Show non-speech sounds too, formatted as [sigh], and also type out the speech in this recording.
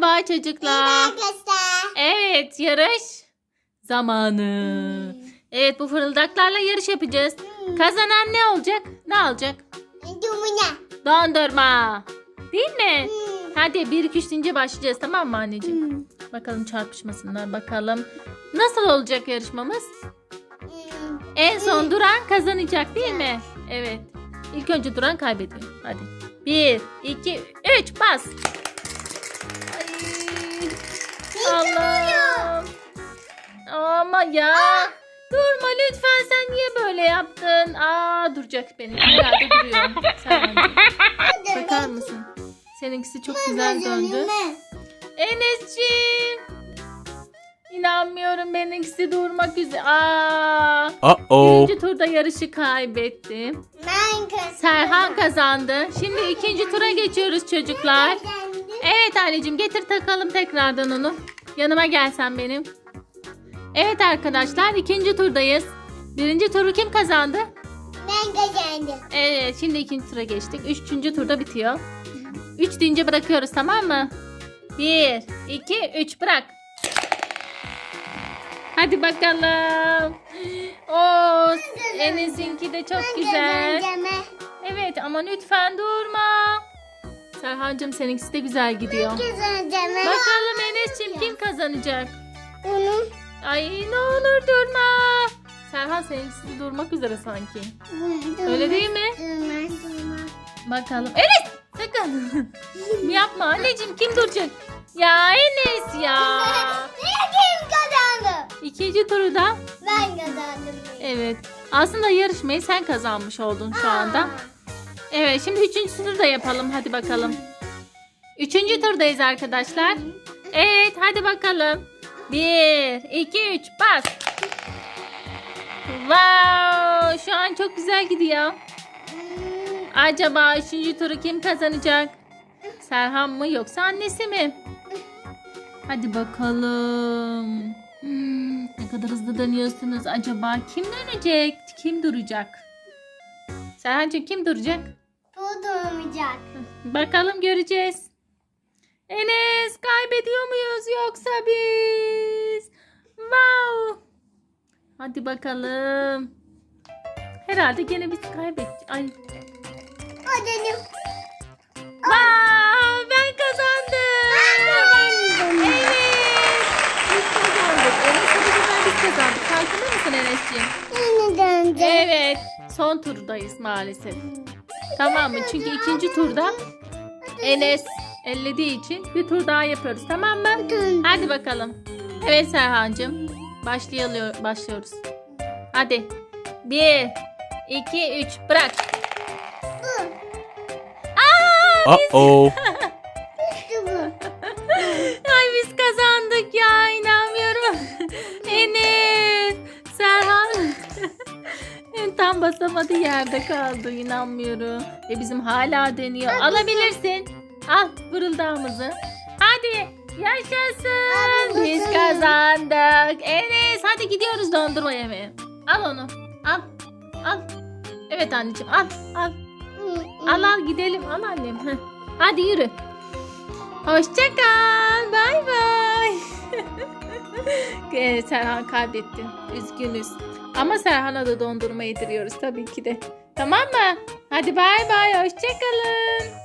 Merhaba çocuklar. Evet yarış zamanı. Evet bu fırıldaklarla yarış yapacağız. Kazanan ne olacak? Ne alacak? Dumuna. Dondurma. Değil mi? Hadi 1 2 3 deyince başlayacağız tamam mı anneciğim? Bakalım çarpışmasınlar bakalım. Nasıl olacak yarışmamız? En son duran kazanacak değil mi? Evet. İlk önce duran kaybediyor. Hadi. 1 2 3 bas. Ya. Durma lütfen sen niye böyle yaptın? Aa duracak benim. Herhalde duruyor. Sen bence. Bakar mısın? Seninkisi çok güzel döndü. Enes'ciğim. İnanmıyorum benimkisi durmak üzere. Aa. Uh-oh. Birinci turda yarışı kaybettim. Ben kazandım. Serhan kazandı. Şimdi ikinci tura geçiyoruz çocuklar. Evet anneciğim getir takalım tekrardan onu. Yanıma gelsen benim. Evet arkadaşlar ikinci turdayız. Birinci turu kim kazandı? Ben kazandım. Evet şimdi ikinci tura geçtik. Üçüncü turda bitiyor. Üç deyince bırakıyoruz tamam mı? Bir, iki, üç bırak. Hadi bakalım. Oo, Enes'inki de çok Ben güzel. kazanacağım. Evet ama lütfen durma. Serhancığım seninkisi de güzel gidiyor. Kazanacağım. Bakalım Enes'ciğim kim kazanacak? Onu. Ay ne olur durma. Serhan seninkisi durmak üzere sanki. Öyle değil mi? Durmaz durmaz. Bakalım. Enes sakın. [laughs] Yapma anneciğim kim duracak? Ya Enes ya. [laughs] Niye kim kazandı? İkinci turu da Ben kazandım. evet. Aslında yarışmayı sen kazanmış oldun şu anda. Evet şimdi üçüncü turu da yapalım hadi bakalım. Üçüncü turdayız arkadaşlar. Evet hadi bakalım. Bir, iki, üç bas. Wow şu an çok güzel gidiyor. Acaba üçüncü turu kim kazanacak? Serhan mı yoksa annesi mi? Hadi bakalım. Hmm, ne kadar hızlı dönüyorsunuz acaba? Kim dönecek? Kim duracak? Serhancığım kim duracak? Bu durmayacak. Bakalım göreceğiz. Enes kaybediyor muyuz yoksa biz? Wow. Hadi bakalım. Herhalde gene biz kaybettik. Ay. Kazandım. Wow, ben kazandım. kazandım. Evet. Biz kazandık. Enes bu sefer biz kazandık. Farkında mısın Enes'ciğim? Evet. Son turdayız maalesef. Tamam mı? Çünkü ikinci turda Enes ellediği için bir tur daha yapıyoruz. Tamam mı? Hadi bakalım. Evet Serhancığım. Başlayalım, başlıyoruz. Hadi. Bir, iki, üç. Bırak. Aa, biz, Uh-oh. İşte bu. [laughs] ay biz kazandık ya. inanmıyorum. [laughs] Enes. Serhan. [laughs] Tam basamadı yerde kaldı. inanmıyorum. Ve bizim hala deniyor. Alabilirsin. Al fırıldağımızı. Hadi. Yaşasın. Biz kazandık. Enes hadi gidiyoruz dondurma yemeye. Al onu. Al. Al. Evet anneciğim al. Al. Al al gidelim. Al annem. Heh. Hadi yürü. Hoşça kal. Bay bay. [laughs] Evet, Serhan kaybetti. Üzgünüz. Ama Serhan'a da dondurma yediriyoruz tabii ki de. Tamam mı? Hadi bay bay. Hoşça kalın.